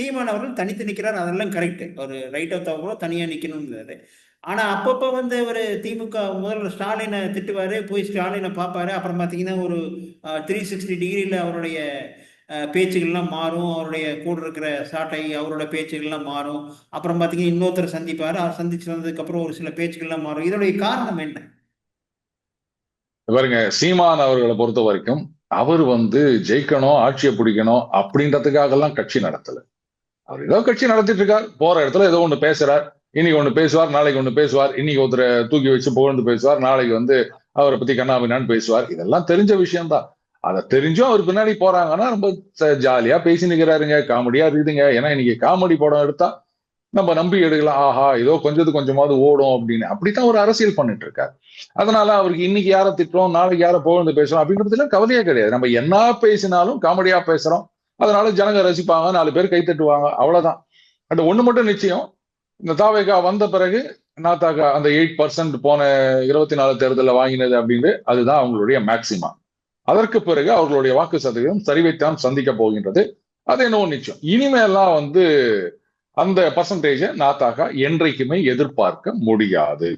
சீமான் அவர்கள் தனித்து நிற்கிறார் அதெல்லாம் கரெக்ட் ஒரு ரைட் ஆஃப் கூட தனியா நிக்கணுங்கிறாரு ஆனா அப்பப்போ வந்து ஒரு திமுக முதல்ல ஸ்டாலினை திட்டுவாரு போய் ஸ்டாலினை பார்ப்பாரு. அப்புறம் பார்த்தீங்கன்னா ஒரு த்ரீ சிக்ஸ்டி டிகிரியில் அவருடைய பேச்சுகள்லாம் மாறும். அவருடைய கூட இருக்கிற சாட்டை அவரோட பேச்சுகள்லாம் மாறும். அப்புறம் பார்த்தீங்கன்னா இன்னொருத்தர் சந்திப்பாரு. அவர் சந்திச்சு வந்ததுக்கு அப்புறம் ஒரு சில பேச்சுகள்லாம் மாறும். இதனுடைய காரணம் என்ன? பாருங்க சீமான் அவர்களை பொறுத்த வரைக்கும் அவர் வந்து ஜெயிக்கணும் ஆட்சியை பிடிக்கணும் அப்படின்றதுக்காக எல்லாம் கட்சி நடத்தலை. அவர் ஏதோ கட்சி நடத்திட்டு இருக்கார். போற இடத்துல ஏதோ ஒன்று பேசுறார். இன்னைக்கு ஒன்று பேசுவார் நாளைக்கு ஒன்று பேசுவார். இன்னைக்கு ஒருத்தரை தூக்கி வச்சு புகழ்ந்து பேசுவார். நாளைக்கு வந்து அவரை பத்தி கண்ணாபின்னான்னு பேசுவார். இதெல்லாம் தெரிஞ்ச விஷயம்தான். அதை தெரிஞ்சும் அவர் பின்னாடி போறாங்கன்னா ரொம்ப ஜாலியா பேசி நிக்கிறாருங்க. காமெடியா இருக்குதுங்க. ஏன்னா இன்னைக்கு காமெடி படம் எடுத்தா நம்ம நம்பி எடுக்கலாம். ஆஹா ஏதோ கொஞ்சது கொஞ்சமாவது ஓடும் அப்படின்னு. அப்படித்தான் ஒரு அரசியல் பண்ணிட்டு இருக்காரு. அதனால அவருக்கு இன்னைக்கு யாரை திட்டுறோம் நாளைக்கு யாரை புகழ்ந்து பேசுறோம் அப்படின்றதுல கவலையே கிடையாது. நம்ம என்ன பேசினாலும் காமெடியா பேசுறோம். அதனால ஜனங்க ரசிப்பாங்க நாலு பேர் கை தட்டுவாங்க அவ்வளவுதான். அந்த ஒண்ணு மட்டும் நிச்சயம். இந்த தாவேகா வந்த பிறகு நாத்தாக்கா அந்த எயிட் பர்சன்ட் போன இருபத்தி நாலு தேர்தலில் வாங்கினது அப்படின்னு அதுதான் அவங்களுடைய மேக்சிமம் அதற்கு பிறகு அவர்களுடைய வாக்கு சதவீதம் சரிவைத்தான் சந்திக்க போகின்றது. அது என்னவோ நிச்சயம். இனிமேலாம் வந்து அந்த பர்சன்டேஜை நாத்தாக்கா என்றைக்குமே எதிர்பார்க்க முடியாது.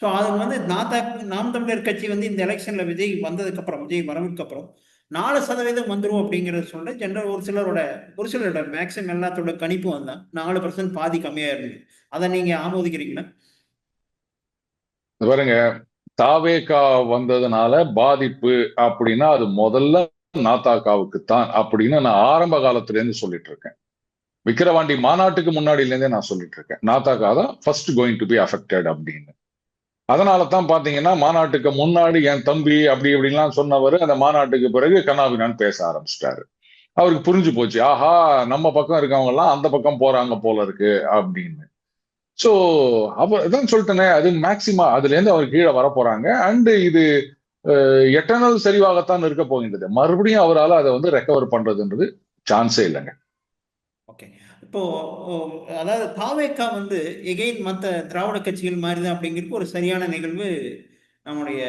ஸோ அது வந்து நாத்தா நாம் தமிழர் கட்சி வந்து இந்த எலெக்ஷன்ல விஜய் வந்ததுக்கு அப்புறம் விஜய் வரவுக்கு அப்புறம் நாலு சதவீதம் வந்துரும் அப்படிங்கிறத சொல்ற ஜென்ரல் ஒரு சிலரோட ஒரு சிலரோட மேக்ஸிமம் எல்லாத்தோட கணிப்பும் வந்தான் நாலு பர்சன்ட் பாதி கம்மியா இருந்தது. அதை நீங்க ஆமோதிக்கிறீங்களா? பாருங்க தாவேகா வந்ததுனால பாதிப்பு அப்படின்னா அது முதல்ல நாத்தாக்காவுக்கு தான் அப்படின்னு நான் ஆரம்ப காலத்துல இருந்து சொல்லிட்டு இருக்கேன் விக்கிரவாண்டி மாநாட்டுக்கு முன்னாடில இருந்தே நான் சொல்லிட்டு இருக்கேன் நாத்தாக்கா தான் first going to be affected அப்படின்னு. அதனால தான் பாத்தீங்கன்னா மாநாட்டுக்கு முன்னாடி என் தம்பி அப்படி இப்படின்லாம் சொன்னவர் அந்த மாநாட்டுக்கு பிறகு கண்ணாபினான் பேச ஆரம்பிச்சிட்டாரு. அவருக்கு புரிஞ்சு போச்சு. ஆஹா நம்ம பக்கம் இருக்கவங்க எல்லாம் அந்த பக்கம் போறாங்க போல இருக்கு அப்படின்னு. சோ அவர் இதான் சொல்லிட்டேனே அது மேக்சிமா அதுல இருந்து அவர் கீழே வர போறாங்க. அண்ட் இது எட்டர்னல் சரிவாகத்தான் இருக்க போகின்றது. மறுபடியும் அவரால் அதை வந்து ரெக்கவர் பண்றதுன்றது சான்ஸே இல்லைங்க. ஓகே இப்போ அதாவது தாவேக்கா வந்து எகெயின் மற்ற திராவிட கட்சிகள் மாதிரி தான் அப்படிங்கிறதுக்கு ஒரு சரியான நிகழ்வு நம்முடைய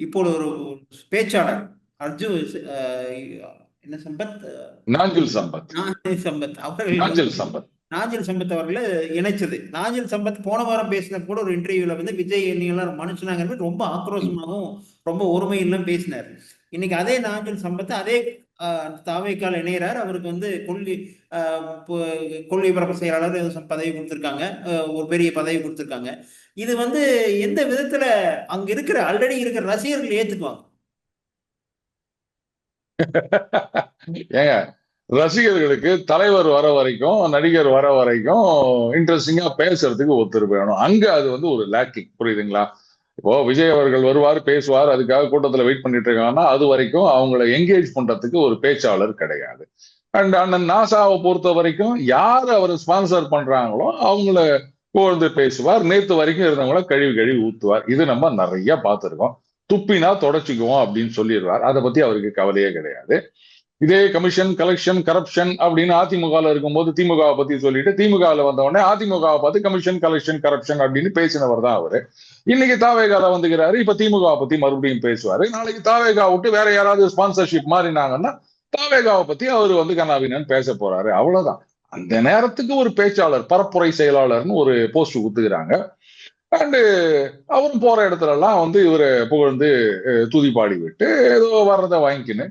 இப்போது ஒரு பேச்சாளர் அர்ஜுன் அஹ், என்ன சம்பத்? நாஞ்சில் சம்பத். நாஞ்சில் சம்பத். அவர்கள் நாஞ்சில் சம்பத். நாஞ்சில் சம்பத் அவர்களை இணைச்சது. நாஞ்சில் சம்பத் போன வாரம் பேசின கூட ஒரு இன்டர்வியூல வந்து விஜய் நீங்களாம் மனுஷனாங்கிறது ரொம்ப ஆக்ரோஷமாகவும் ரொம்ப ஒருமையிலும் பேசினார். இன்னைக்கு அதே நாஞ்சில் சம்பத்தை அதே ஆஹ், இணையிறார். அவருக்கு வந்து கொள்ளி ஆஹ், பரப்பு செயலாளர் பதவி கொடுத்துருக்காங்க. ஒரு பெரிய பதவி கொடுத்துருக்காங்க. இது வந்து எந்த விதத்துல அங்க இருக்கிற ஆல்ரெடி இருக்கிற ரசிகர்கள் ஏத்துக்குவாங்க? ஏங்க ரசிகர்களுக்கு தலைவர் வர வரைக்கும் நடிகர் வர வரைக்கும் இன்ட்ரெஸ்டிங்கா பேசுறதுக்கு ஒருத்தர் வேணும். அங்க அது வந்து ஒரு லேக்கிங் புரியுதுங்களா? இப்போ விஜய் அவர்கள் வருவார் பேசுவார் அதுக்காக கூட்டத்தில் வெயிட் பண்ணிட்டு இருக்காங்கன்னா அது வரைக்கும் அவங்கள என்கேஜ் பண்றதுக்கு ஒரு பேச்சாளர் கிடையாது. அண்ட் அண்ணன் நாசாவை பொறுத்த வரைக்கும் யார் அவர் ஸ்பான்சர் பண்றாங்களோ அவங்கள புகழ்ந்து பேசுவார். நேத்து வரைக்கும் இருந்தவங்கள கழுவி கழுவி ஊத்துவார். இது நம்ம நிறைய பார்த்துருக்கோம். துப்பினா தொடச்சிக்குவோம் அப்படின்னு சொல்லிடுவார். அதை பத்தி அவருக்கு கவலையே கிடையாது. இதே கமிஷன் கலெக்ஷன் கரப்ஷன் அப்படின்னு அதிமுகவில் இருக்கும்போது திமுகவை பத்தி சொல்லிட்டு திமுகவில் வந்த உடனே அதிமுகவை பார்த்து கமிஷன் கலெக்ஷன் கரப்ஷன் அப்படின்னு பேசினவர் தான் அவரு. இன்னைக்கு தாவேகால வந்துக்கிறாரு இப்ப திமுகவை பத்தி மறுபடியும் பேசுவாரு. நாளைக்கு தாவேகா விட்டு வேற யாராவது ஸ்பான்சர்ஷிப் மாறினாங்கன்னா தாவேகாவை பத்தி அவர் வந்து கண்ணாபின்னு பேச போறாரு. அவ்வளவுதான். அந்த நேரத்துக்கு ஒரு பேச்சாளர் பரப்புரை செயலாளர்னு ஒரு போஸ்ட் குத்துக்கிறாங்க அண்டு அவரும் போற இடத்துல எல்லாம் வந்து இவரை புகழ்ந்து துதி பாடி விட்டு ஏதோ வர்றதை வாங்கிக்கின்னு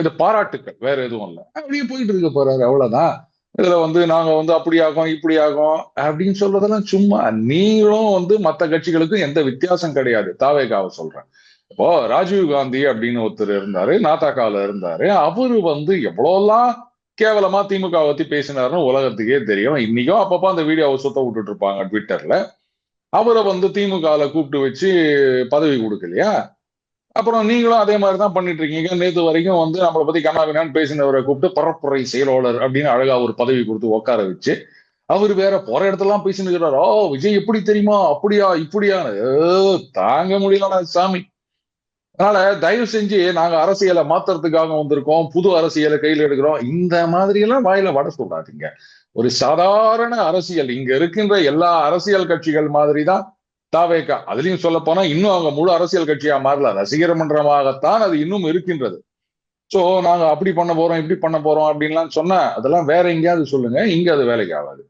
இது பாராட்டுக்கள் வேற எதுவும் இல்லை. அப்படியே போயிட்டு இருக்க போறாரு அவ்வளவுதான். இதுல வந்து நாங்க வந்து அப்படி ஆகும் இப்படி ஆகும் அப்படின்னு சொல்றதெல்லாம் சும்மா நீங்களும் வந்து மற்ற கட்சிகளுக்கும் எந்த வித்தியாசம் கிடையாது. தாவேகாவை சொல்றேன். இப்போ ராஜீவ் காந்தி அப்படின்னு ஒருத்தர் இருந்தாரு நாத்தாக்காவில இருந்தாரு. அவரு வந்து எவ்வளவுலாம் கேவலமா திமுக பத்தி பேசினாருன்னு உலகத்துக்கே தெரியும். இன்னைக்கும் அப்பப்போ அந்த வீடியோவை சுத்த விட்டுட்டு இருப்பாங்க ட்விட்டர்ல அவரை வந்து திமுகல கூப்பிட்டு வச்சு பதவி கொடுக்கலையா? அப்புறம் நீங்களும் அதே மாதிரி தான் பண்ணிட்டு இருக்கீங்க நேத்து வரைக்கும் வந்து நம்மளை பத்தி கண்ணாபின்னான்னு பேசினவரை கூப்பிட்டு பரப்புரை செயலாளர் அப்படின்னு அழகா ஒரு பதவி கொடுத்து உட்கார வச்சு அவர் வேற போற இடத்தெல்லாம் பேசிட்டு இருக்கிறார். ஓ விஜய் எப்படி தெரியுமா? அப்படியா? இப்படியான்னு. தாங்க முடியலடா சாமி. அதனால தயவு செஞ்சு நாங்க அரசியலை மாத்துறதுக்காக வந்திருக்கோம். புது அரசியலை கையில எடுக்கிறோம். இந்த மாதிரி எல்லாம் வாயில வட சொல்லாதீங்க. ஒரு சாதாரண அரசியல் இங்க இருக்கின்ற எல்லா அரசியல் கட்சிகள் மாதிரி தான் தாவேகா. அதுலயும் சொல்ல போனா இன்னும் அவங்க முழு அரசியல் கட்சியா மாறல. ரசிகர் மன்றமாகத்தான் அது இன்னும் இருக்கின்றது. சோ நாங்க அப்படி பண்ண போறோம் இப்படி பண்ண போறோம் அப்படின்லாம் சொன்னா அதெல்லாம் வேற எங்கேயாவது சொல்லுங்க. இங்க அது வேலைக்கு ஆகாது.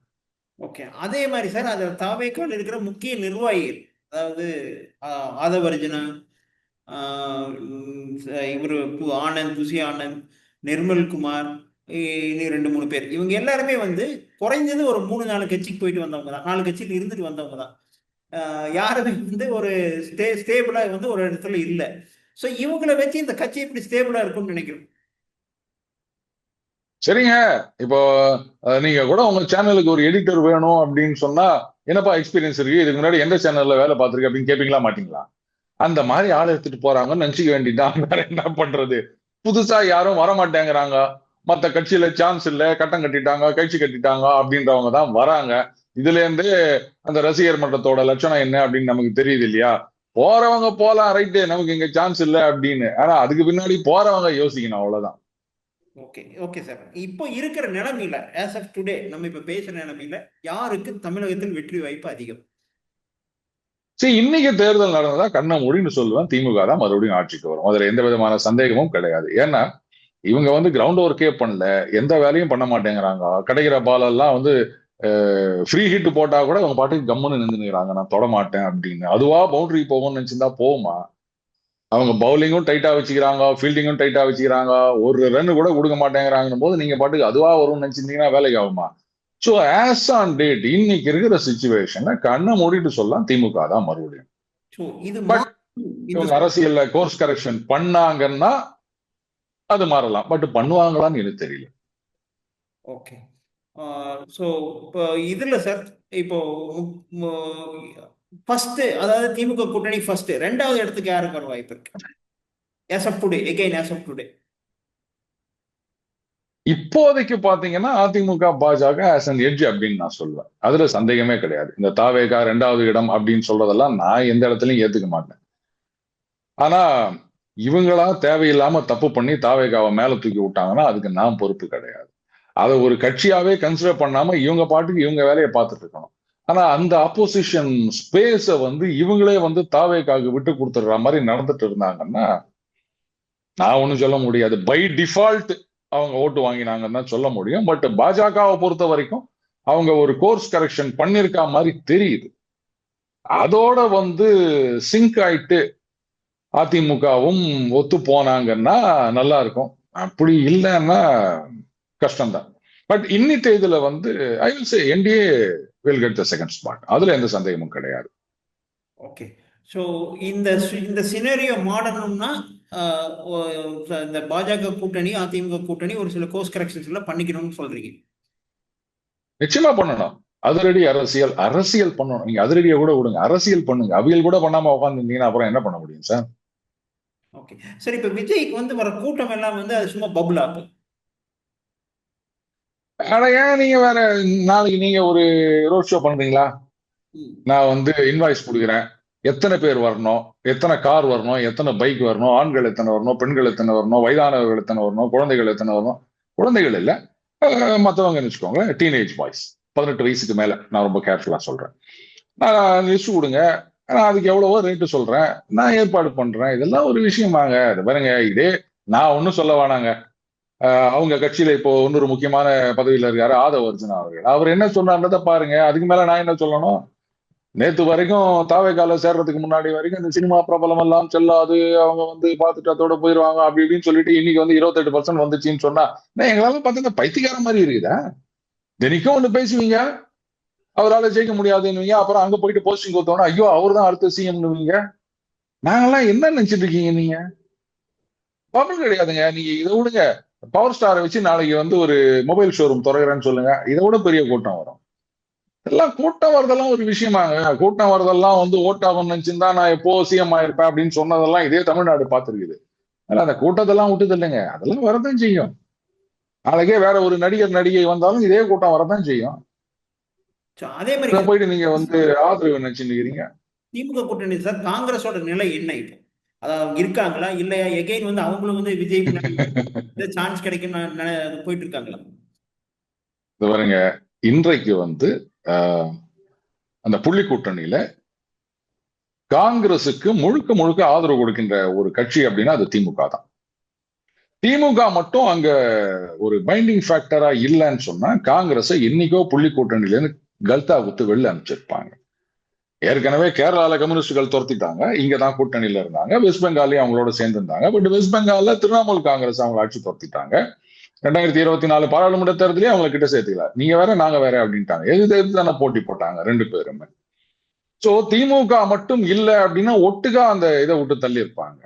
ஓகே. அதே மாதிரி சார் அது தாவேக்கால் இருக்கிற முக்கிய நிர்வாகிகள் அதாவது ஆஹ், இவர் ஆனந்த் புசி ஆனந்த் நிர்மல் குமார் இன்னும் ரெண்டு மூணு பேர். இவங்க எல்லாருமே வந்து குறைஞ்சது ஒரு மூணு நாலு கட்சிக்கு போயிட்டு வந்தவங்க தான். நாலு கட்சியில் இருந்துட்டு வந்தவங்க தான். யாருமே வந்து ஒரு ஸ்டே ஸ்டேபிளாக வந்து ஒரு இடத்துல இல்லை. ஸோ இவங்களை வச்சு இந்த கட்சி இப்படி ஸ்டேபிளாக இருக்கும்னு நினைக்கிறோம். சரிங்க. இப்போ நீங்க கூட உங்க சேனலுக்கு ஒரு எடிட்டர் வேணும் அப்படின்னு சொன்னா என்னப்பா எக்ஸ்பீரியன்ஸ் இருக்கு? இதுக்கு முன்னாடி எந்த சேனல்ல வேலை பார்த்துருக்கு அப்படின்னு கேட்பீங்களா மாட்டீங்களா? அந்த மாதிரி ஆள் எடுத்துட்டு போறாங்கன்னு நினைச்சுக்க வேண்டியதான் வேற என்ன பண்றது? புதுசா யாரும் வர மாட்டேங்கிறாங்க கட்சியில சான்ஸ் இல்ல. கட்டம் கட்டிட்டாங்க கட்சி கட்டிட்டாங்க அப்படின்றவங்க தான் வராங்க. இதுல இருந்து அந்த ரசிகர் மன்றத்தோட லட்சணம் என்ன அப்படின்னு நமக்கு தெரியுது இல்லையா? போறவங்க போலாம் ரைட்டு நமக்கு இங்க சான்ஸ் இல்ல அப்படின்னு. ஆனா அதுக்கு பின்னாடி போறவங்க யோசிக்கணும் அவ்வளவுதான். ஓகே ஓகே சார் இப்போ இருக்கிற நிலைமையில ஆஸ் ஆஃப் டுடே நம்ம இப்போ பேசுற நிலைமையில யாருக்கு தமிழகத்தில் வெற்றி வாய்ப்பு அதிகம்? சரி இன்னைக்கு தேர்தல் நடந்ததா கண்ண மூடின்னு சொல்லுவேன். திமுக தான் மறுபடியும் ஆட்சிக்கு வரும். அதுல எந்த விதமான சந்தேகமும் கிடையாது. ஏன்னா இவங்க வந்து கிரவுண்ட் ஒர்க்கே பண்ணல. எந்த வேலையும் பண்ண மாட்டேங்கிறாங்க. கிடைக்கிற பால் எல்லாம் வந்து ஃப்ரீ ஹிட் போட்டா கூட அவங்க பாட்டுக்கு கம்முன்னு நின்றுக்கிறாங்க நான் தொட மாட்டேன் அப்படின்னு. அதுவா பவுண்டரி போகும்னு நினைச்சிருந்தா போகுமா? அவங்க பவுலிங்கும் டைட்டா வச்சுக்கிறாங்க ஃபீல்டிங்கும் டைட்டா வச்சுக்கிறாங்க. ஒரு ரன் கூட கொடுக்க மாட்டேங்கிறாங்கன்னும் போது நீங்க பாட்டுக்கு அதுவா வரும்னு நினைச்சிருந்தீங்கன்னா வேலைக்கு ஆகுமா? ஸோ ஆஸ் ஆன் டேட் இன்னைக்கு இருக்கிற சுச்சுவேஷனை கண்ணை மூடிட்டு சொல்லலாம் திமுக தான் மறுபடியும். இவங்க அரசியல்ல கோர்ஸ் கரெக்ஷன் பண்ணாங்கன்னா அது மாறலாம். பட் பண்ணுவாங்களான்னு எனக்கு தெரியல. ஓகே ஸோ இப்போ இதில் சார் இப்போ ஃபர்ஸ்ட் அதாவது திமுக கூட்டணி ஃபர்ஸ்ட் ரெண்டாவது இடத்துக்கு யாரும் வர வாய்ப்பு இருக்கு? As of today again as of today இப்போதைக்கு பாத்தீங்கன்னா AIADMK BJP as an edge அப்படின்னு நான் சொல்லுவேன் அதுல சந்தேகமே கிடையாது. இந்த தாவேகா ரெண்டாவது இடம் அப்படின்னு சொல்றதெல்லாம் நான் எந்த இடத்துலயும் ஏத்துக்க மாட்டேன். ஆனா இவங்களா தேவையில்லாம தப்பு பண்ணி தாவேகாவை மேல தூக்கி விட்டாங்கன்னா அதுக்கு நான் பொறுப்பு கிடையாது. அதை ஒரு கட்சியாவே கன்சிடர் பண்ணாம இவங்க பாட்டுக்கு இவங்க வேலையை பார்த்துட்டு இருக்கணும். ஆனா அந்த அப்போசிஷன் ஸ்பேஸ வந்து இவங்களே வந்து தாவேக்காக விட்டு கொடுத்துடுற மாதிரி நடந்துட்டு இருந்தாங்கன்னா நான் ஒண்ணும் சொல்ல முடியாது. பை டிஃபால்ட் அவங்க ஓட்டு வாங்கினாங்கன்னு தான் சொல்ல முடியும். பட் பாஜகவை பொறுத்த வரைக்கும் அவங்க ஒரு கோர்ஸ் கரெக்ஷன் பண்ணிருக்கா மாதிரி தெரியுது. அதோட வந்து சிங்க் ஆயிட்டு அதிமுகவும் ஒத்து போனாங்கன்னா நல்லா இருக்கும். அப்படி இல்லைன்னா கஷ்டம்தான். பட் இன்னி தேதியில வந்து I will say NDA will get the second spot அதுல எந்த சந்தேகமும் கிடையாது. ஓகே ஸோ இந்த இந்த சினரியோ மாடணும்னா இந்த பாஜக கூட்டணி அதிமுக கூட்டணி ஒரு சில கோர்ஸ் கரெக்ஷன்ஸ் எல்லாம் பண்ணிக்கணும்னு சொல்றீங்க. நிச்சயமா பண்ணணும். அதிரடி அரசியல் அரசியல் பண்ணணும். நீங்க அதிரடியை கூட விடுங்க. அரசியல் பண்ணுங்க. அவியல் கூட பண்ணாம உட்காந்துருந்தீங்கன்னா அப்புறம் என்ன பண்ண முடியும் சார்? ஓகே சரி இப்போ விஜய்க்கு வந்து வர கூட்டம் எல்லாம் வந்து அது சும்மா பபுள் ஆனா ஏன் நீங்க வேற நாளைக்கு நீங்க ஒரு ரோட் ஷோ பண்றீங்களா? நான் வந்து இன்வாய்ஸ் கொடுக்குறேன் எத்தனை பேர் வரணும்? எத்தனை கார் வரணும்? எத்தனை பைக் வரணும்? ஆண்கள் எத்தனை வரணும்? பெண்கள் எத்தனை வரணும்? வயதானவர்கள் எத்தனை வரணும்? குழந்தைகள் எத்தனை வரணும்? குழந்தைகள் இல்ல. அஹ் மத்தவங்க வச்சுக்கோங்களேன் டீனேஜ் பாய்ஸ் பதினெட்டு வயசுக்கு மேல. நான் ரொம்ப கேர்ஃபுல்லா சொல்றேன். நான் லிஸ்ட் கொடுங்க. நான் அதுக்கு எவ்வளவோ ரேட்டு சொல்றேன். நான் ஏற்பாடு பண்றேன். இதெல்லாம் ஒரு விஷயமாங்க. பாருங்க இதே நான் ஒன்றும் சொல்ல வேணாங்க. அவங்க கட்சியில இப்போ இன்னொரு முக்கியமான பதவியில இருக்காரு ஆதவ அர்ஜுனா அவர்கள். அவர் என்ன சொன்னார்ன்றத பாருங்க. அதுக்கு மேல நான் என்ன சொல்லணும்? நேத்து வரைக்கும் தாவைக்கால சேர்றதுக்கு முன்னாடி வரைக்கும் இந்த சினிமா பிரபலம் எல்லாம் செல்லாது அவங்க வந்து பார்த்துட்டு அதோட போயிருவாங்க அப்படி இப்படின்னு சொல்லிட்டு இன்னைக்கு வந்து இருபத்தெட்டு பர்சன்ட் வந்துச்சுன்னு சொன்னா நான் எங்களால பார்த்தா இந்த பைத்தியக்கார மாதிரி இருக்குதா? தினைக்கும் ஒண்ணு பேசுவீங்க. அவரால் ஜெயிக்க முடியாதுன்னுவீங்க. அப்புறம் அங்க போயிட்டு போஸ்டிங் கொடுத்தோம்னா ஐயோ அவர் தான் அடுத்த சிஎம்னுவீங்க நாங்கெல்லாம் என்ன நினைச்சிட்டு இருக்கீங்க நீங்க? பபுள் கிடையாதுங்க. நீங்க இதை விடுங்க. பவர் ஸ்டாரை வச்சு நாளைக்கு வந்து ஒரு மொபைல் ஷோரூம் துறைகிறேன்னு சொல்லுங்க. இதை விட பெரிய கூட்டம் வரும். எல்லாம் கூட்டம் வரதெல்லாம் ஒரு விஷயமாங்க. கூட்டம் வரதெல்லாம் வந்து ஓட்டாகும் நினைச்சிருந்தா நான் எப்போ சிஎம் ஆயிருப்பேன் அப்படின்னு சொன்னதெல்லாம் இதே தமிழ்நாடு பார்த்துருக்குது. ஆனா அந்த கூட்டத்தெல்லாம் விட்டது இல்லைங்க. அதெல்லாம் வரதான் செய்யும். நாளைக்கே வேற ஒரு நடிகர் நடிகை வந்தாலும் இதே கூட்டம் வரதான் செய்யும். அதே மாதிரி போயிட்டு நீங்க வந்து ஆதரவு நினைச்சுருக்கீங்க திமுக கூட்டணி சார் காங்கிரஸோட நிலை என்ன இப்போ? அதாவது இருக்காங்களா? இல்லையா? எகைன் வந்து அவங்களும் வந்து விஜய் சான்ஸ் கிடைக்கும் போயிட்டு இருக்காங்களா? இது பாருங்க. இன்றைக்கு வந்து அந்த புள்ளி கூட்டணியில காங்கிரசுக்கு முழுக்க முழுக்க ஆதரவு கொடுக்கின்ற ஒரு கட்சி அப்படின்னா அது திமுக தான். திமுக மட்டும் அங்க ஒரு பைண்டிங் ஃபேக்டரா இல்லைன்னு சொன்னா காங்கிரஸை இன்னைக்கோ புள்ளி கூட்டணியில இருந்து கல்தா குத்து வெளில அனுப்பிச்சிருப்பாங்க. ஏற்கனவே கேரளால கம்யூனிஸ்டுகள் துரத்திட்டாங்க. இங்க தான் கூட்டணியில இருந்தாங்க. வெஸ்ட் பெங்காலையும் அவங்களோட சேர்ந்திருந்தாங்க. பட் வெஸ்ட் பெங்கால்ல திரிணாமுல் காங்கிரஸ் அவங்க ஆட்சி துரத்திட்டாங்க. ரெண்டாயிரத்தி இருபத்தி நாலு பாராளுமன்ற தேர்தலையும் அவங்க கிட்ட சேர்த்துக்கல. நீங்க வேற நாங்க வேற அப்படின்ட்டாங்க. எது எது தானே போட்டி போட்டாங்க ரெண்டு பேருமே. சோ திமுக மட்டும் இல்லை அப்படின்னா ஒட்டுக்கா அந்த இதை விட்டு தள்ளி இருப்பாங்க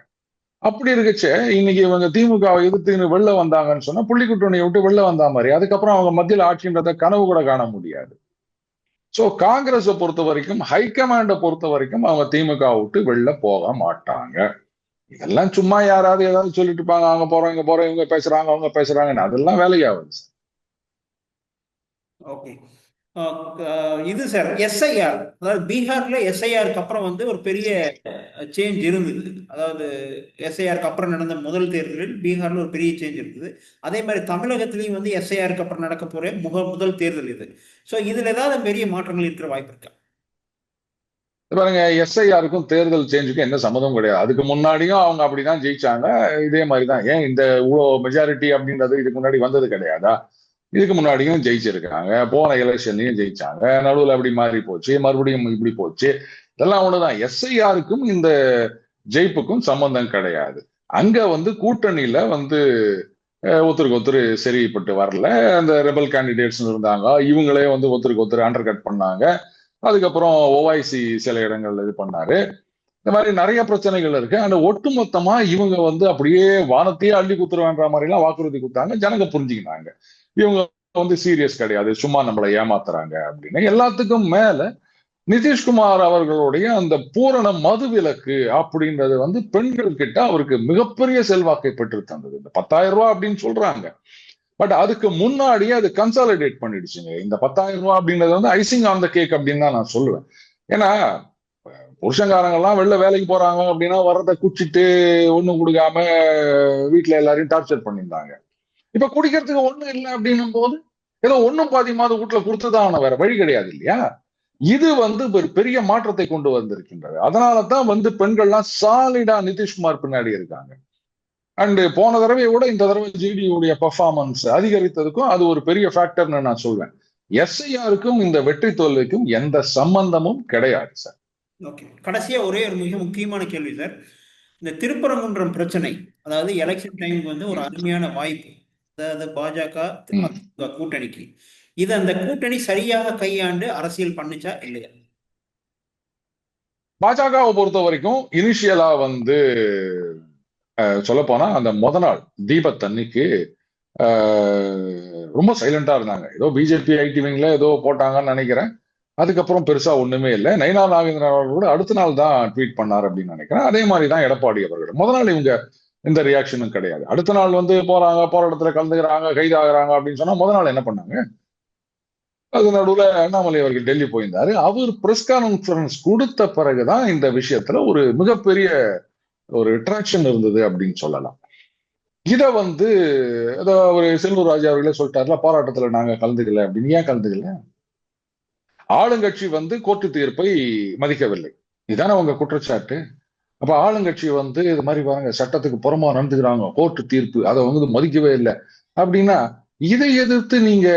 அப்படி இருக்குச்சே. இன்னைக்கு இவங்க திமுகவை எதிர்த்து வெளில வந்தாங்கன்னு சொன்னா புள்ளி கூட்டணியை விட்டு வெளில வந்தா மாதிரி. அதுக்கப்புறம் அவங்க மத்தியில் ஆட்சின்றத கனவு கூட காண முடியாது. சோ காங்கிரஸை பொறுத்த வரைக்கும் ஹைகமாண்டை பொறுத்த வரைக்கும் அவங்க திமுக விட்டு வெளில போக மாட்டாங்க. இதெல்லாம் சும்மா யாராவது ஏதாவது சொல்லிட்டு இருப்பாங்க. அவங்க போறோம் இங்க போறோம் இவங்க பேசுறாங்க அவங்க பேசுறாங்கன்னு. அதெல்லாம் வேலையாகுது. ஓகே இது சார் எஸ்ஐஆர் அதாவது பீகார்ல எஸ்ஐஆருக்கு அப்புறம் வந்து ஒரு பெரிய சேஞ்ச் இருந்தது. அதாவது எஸ்ஐஆருக்கு அப்புறம் நடந்த முதல் தேர்தலில் பீகார்ல ஒரு பெரிய சேஞ்ச் இருந்தது. அதே மாதிரி தமிழகத்திலையும் வந்து எஸ்ஐஆருக்கு அப்புறம் நடக்க போற முக முதல் தேர்தல் இது. ஸோ இதுல ஏதாவது பெரிய மாற்றங்கள் இருக்கிற வாய்ப்பு இருக்கா? பாருங்க எஸ்ஐஆருக்கும் தேர்தல் சேஞ்சுக்கும் என்ன சம்மதம் கிடையாது. அதுக்கு முன்னாடியும் அவங்க அப்படிதான் ஜெயிச்சாங்க. இதே மாதிரி தான் ஏன் இந்த இவ்வளோ மெஜாரிட்டி அப்படின்றது இதுக்கு முன்னாடி வந்தது கிடையாதா? இதுக்கு முன்னாடியும் ஜெயிச்சிருக்காங்க. போன எலெக்ஷன்லையும் ஜெயிச்சாங்க. நடுவில் அப்படி மாறி போச்சு. மறுபடியும் இப்படி போச்சு. இதெல்லாம் ஒண்ணுதான். எஸ்ஐஆருக்கும் இந்த ஜெயிப்புக்கும் சம்பந்தம் கிடையாது. அங்க வந்து கூட்டணியில வந்து ஒருத்தருக்கு ஒருத்தர் சரிப்பட்டு வரல. அந்த ரெபல் கேண்டிடேட்ஸ் இருந்தாங்க. இவங்களே வந்து ஒருத்தருக்கு ஒருத்தர் அண்டர் கட் பண்ணாங்க. அதுக்கப்புறம் ஓவைசி சில இடங்கள்ல இது பண்ணாரு. இந்த மாதிரி நிறைய பிரச்சனைகள் இருக்கு. அந்த ஒட்டுமொத்தமா இவங்க வந்து அப்படியே வானத்தையே அள்ளி குத்துருவேன்ற மாதிரி எல்லாம் வாக்குறுதி கொடுத்தாங்க. ஜனங்க புரிஞ்சுக்கினாங்க இவங்க வந்து சீரியஸ் கிடையாது. சும்மா நம்மளை ஏமாத்துறாங்க அப்படின்னு. எல்லாத்துக்கும் மேல நிதிஷ்குமார் அவர்களுடைய அந்த பூரண மது விலக்கு அப்படின்றது வந்து பெண்கள் கிட்ட அவருக்கு மிகப்பெரிய செல்வாக்கை பெற்று தந்தது. இந்த பத்தாயிரம் ரூபாய் அப்படின்னு சொல்றாங்க. பட் அதுக்கு முன்னாடியே அது கன்சாலிடேட் பண்ணிடுச்சுங்க. இந்த பத்தாயிரம் ரூபாய் அப்படின்றது வந்து ஐசிங் ஆன் த கேக் அப்படின்னு தான் நான் சொல்லுவேன். ஏன்னா புருஷங்காரங்கெல்லாம் வெளில வேலைக்கு போறாங்க அப்படின்னா வர்றதை குச்சிட்டு ஒண்ணும் கொடுக்காம வீட்டுல எல்லாரையும் டார்ச்சர் பண்ணியிருந்தாங்க. இப்ப குடிக்கிறதுக்கு ஒண்ணும் இல்லை அப்படின்னும் போது ஏதோ ஒண்ணும் பாதியமாவது வீட்டுல கொடுத்துதான் வேற வழி கிடையாது இல்லையா? இது வந்து ஒரு பெரிய மாற்றத்தை கொண்டு வந்திருக்கின்றது. அதனாலதான் வந்து பெண்கள்லாம் சாலிடா நிதிஷ்குமார் பின்னாடி இருக்காங்க. அண்ட் போன தடவை விட இந்த தடவை ஜிடியுடைய பர்ஃபார்மன்ஸ் அதிகரித்ததுக்கும் அது ஒரு பெரிய ஃபேக்டர்னு நான் சொல்வேன். எஸ்ஐஆருக்கும் இந்த வெற்றி தோல்விக்கும் எந்த சம்பந்தமும் கிடையாது சார் ஓகே கடைசியா ஒரே ஒரு மிக முக்கியமான கேள்வி சார் இந்த திருப்பரங்குன்றம் பிரச்சனை அதாவது எலெக்ஷன் டைமுக்கு வந்து ஒரு அருமையான வாய்ப்பு. அதாவது பாஜக கூட்டணிக்கு. இது அந்த கூட்டணி சரியாக கையாண்டு அரசியல் பண்ணுச்சா இல்லையா? பாஜகவை பொறுத்த வரைக்கும் இனிஷியலா வந்து சொல்ல போனா அந்த முத நாள் தீபத்தன்னைக்கு ரொம்ப சைலண்டா இருந்தாங்க. ஏதோ பிஜேபி ஐடி விங்ல ஏதோ போட்டாங்கன்னு நினைக்கிறேன். அதுக்கப்புறம் பெருசா ஒண்ணுமே இல்லை. நைனா நாகேந்திரன் அவர்கள் கூட அடுத்த நாள் தான் ட்வீட் பண்ணார் அப்படின்னு நினைக்கிறேன். அதே மாதிரி தான் எடப்பாடி அவர்கள். முத நாள் இவங்க எந்த ரியாக்ஷனும் கிடையாது. அடுத்த நாள் வந்து போறாங்க போராட்டத்துல கலந்துக்கிறாங்க கைதாகிறாங்க அப்படின்னு சொன்னா முத நாள் என்ன பண்ணாங்க? அது நடுவுல அண்ணாமலை அவர்கள் டெல்லி போயிருந்தாரு. அவர் பிரஸ் கான்ஃபரன்ஸ் கொடுத்த பிறகுதான் இந்த விஷயத்துல ஒரு மிகப்பெரிய ஒரு அட்ராக்ஷன் இருந்தது அப்படின்னு சொல்லலாம். இத வந்து ஏதோ ஒரு செல்வூர் ராஜா அவர்களே சொல்லிட்டாருல போராட்டத்துல நாங்க கலந்துக்கல அப்படின்னு. ஏன் கலந்துக்கல? ஆளுங்கட்சி வந்து கோர்ட்டு தீர்ப்பை மதிக்கவில்லை. இதுதானே உங்க குற்றச்சாட்டு? அப்ப ஆளுங்கட்சி வந்து இது மாதிரி பாருங்க சட்டத்துக்கு புறமா நடந்துக்கிறாங்க கோர்ட்டு தீர்ப்பு அதை வந்து மதிக்கவே இல்லை. அப்படின்னா இதை எதிர்த்து நீங்க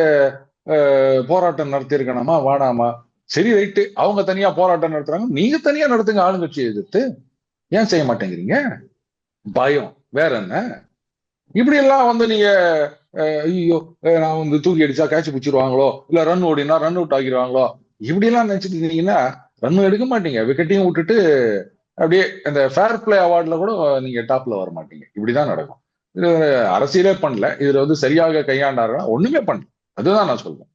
போராட்டம் நடத்தியிருக்கணுமா வாடாமா சரி ரைட்டு. அவங்க தனியா போராட்டம் நடத்துறாங்க. நீங்க தனியா நடத்துங்க ஆளுங்கட்சியை எதிர்த்து. ஏன் செய்ய மாட்டேங்கிறீங்க? பயம். வேற என்ன? இப்படி எல்லாம் வந்து நீங்க ஐயோ நான் வந்து தூக்கி அடிச்சா கேட்ச் பிடிச்சிருவாங்களோ இல்ல ரன் ஓடினா ரன் அவுட் ஆகிடுவாங்களோ? இப்படி எல்லாம் நினைச்சிட்டு இருந்தீங்கன்னா ரன் எடுக்க மாட்டீங்க. விக்கெட்டையும் விட்டுட்டு அப்படியே இந்த ஃபேர் பிளே அவார்டில் கூட நீங்க டாப்ல வர மாட்டீங்க. இப்படிதான் நடக்கும். இது அரசியலே பண்ணல. இதுல வந்து சரியாக கையாண்டாருன்னா ஒண்ணுமே பண்ணல. அதுதான் நான் சொல்றேன்.